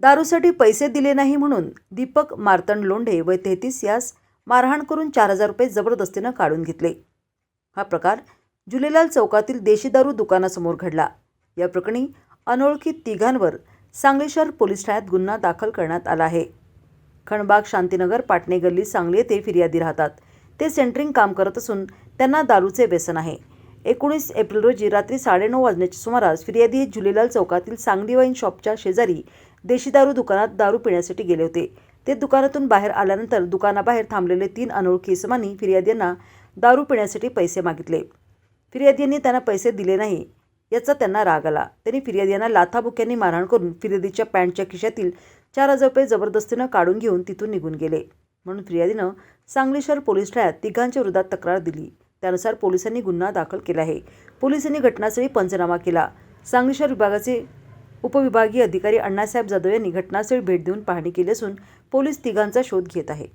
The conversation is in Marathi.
दारूसाठी पैसे दिले नाही म्हणून दीपक मार्तंड लोंढे व तेहतीस यास मारहाण करून चार हजार रुपये जबरदस्तीनं काढून घेतले. हा प्रकार जुलेलाल चौकातील देशी दारू दुकानासमोर घडला. या प्रकरणी अनोळखी तिघांवर सांगली शहर पोलीस ठाण्यात गुन्हा दाखल करण्यात आला आहे. खणबाग शांतीनगर पाटणे गल्ली सांगली येथे फिर्यादी राहतात. ते सेंटरिंग काम करत असून त्यांना दारूचे व्यसन आहे. एकोणीस एप्रिल रोजी रात्री साडेनऊ वाजण्याच्या सुमारास फिर्यादी हे झुलेलाल चौकातील सांगली वाईन शॉपच्या शेजारी देशी दारू दुकानात दारू पिण्यासाठी गेले होते. ते दुकानातून बाहेर आल्यानंतर दुकानाबाहेर थांबलेले तीन अनोळखी इसमांनी फिर्यादींना दारू पिण्यासाठी पैसे मागितले. फिर्यादींनी त्यांना पैसे दिले नाही याचा त्यांना राग आला. त्यांनी फिर्यादींना लाथाबुक्यांनी मारहाण करून फिर्यादीच्या पॅन्टच्या खिशातील चार हजार रुपये जबरदस्तीनं काढून घेऊन तिथून निघून गेले. म्हणून फिर्यादीनं सांगली शहर पोलीस ठाण्यात तिघांच्या विरोधात तक्रार दिली. त्यानुसार पोलिसांनी गुन्हा दाखल केला आहे. पोलिसांनी घटनास्थळी पंचनामा केला. सांगली शहर विभागाचे उपविभागीय अधिकारी अण्णासाहेब जाधव यांनी घटनास्थळी भेट देऊन पाहणी केली असून पोलीस तिघांचा शोध घेत आहे